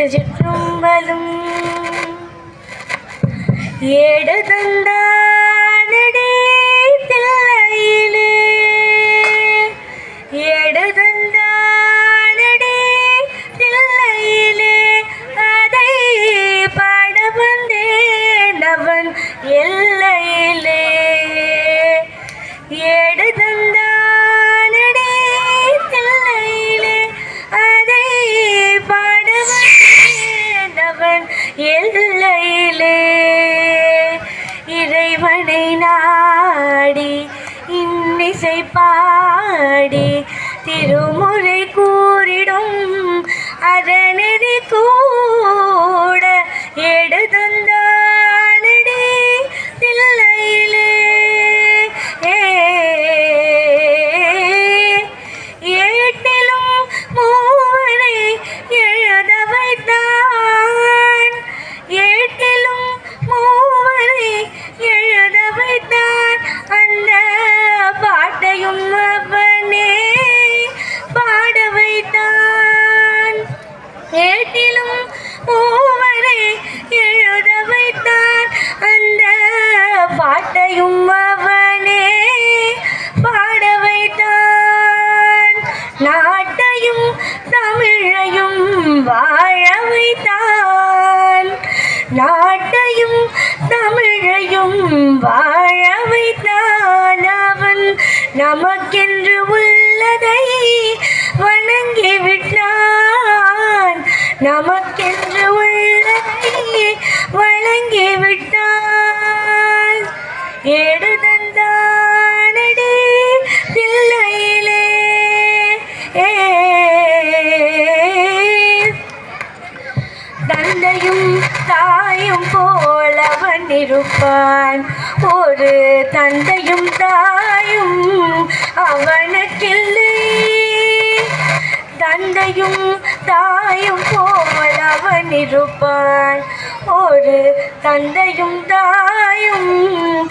ചുറ്റുമ്പലും എടുതന്താനടി திருமுறை கூறிடும். அரணதி கூ தமிழையும் வாழ வைத்தான் அவன் நமக்கென்று உள்ளதை வணங்கி விட்டான் நமக்கென்று உள்ள இருப்பான். ஒரு தந்தையும் தாயும் அவனுக்கில்லை. தந்தையும் தாயும் போல் அவன் இருப்பான். ஒரு தந்தையும் தாயும்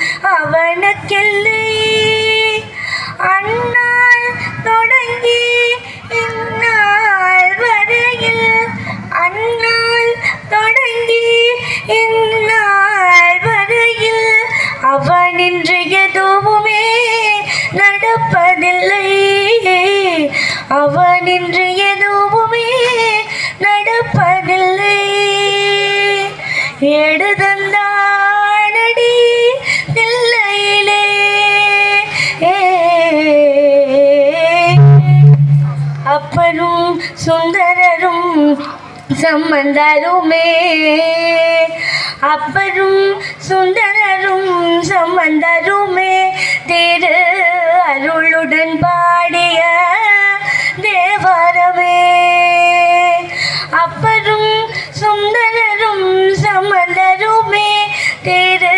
அவனின்று எதுவுமே நடப்பதில்லை. எடுதந்தானடி நில்லையிலே அப்பனும் சுந்தரரும் சம்பந்தருமே. அப்பரும் சுந்தரரும் சம்பந்தருமே. திரு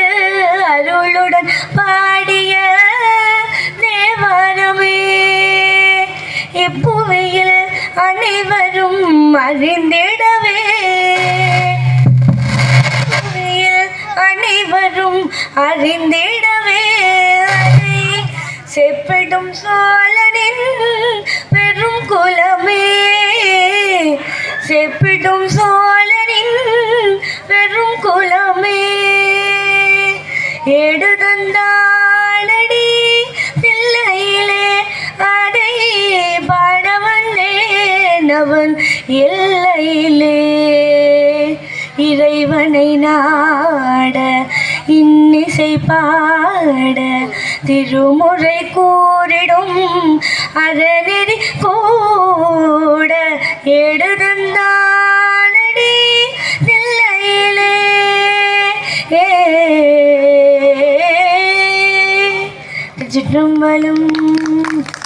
அருளுடன் பாடிய தேவாரமே இப்புவியில் அனைவரும் அறிந்திடவே. இப்புவியில் அனைவரும் அறிந்திடவே. செப்பிடும் சோழனின் பெரும் குலமே. செப்பிடும் சோழ எல்லையிலே இறைவனை நாட இன்னிசை பாட திருமுறை கூறிடும் அறநெறி கூட எடுதந்தானடி தில்லையிலே ஏ. சிற்றம்பலம்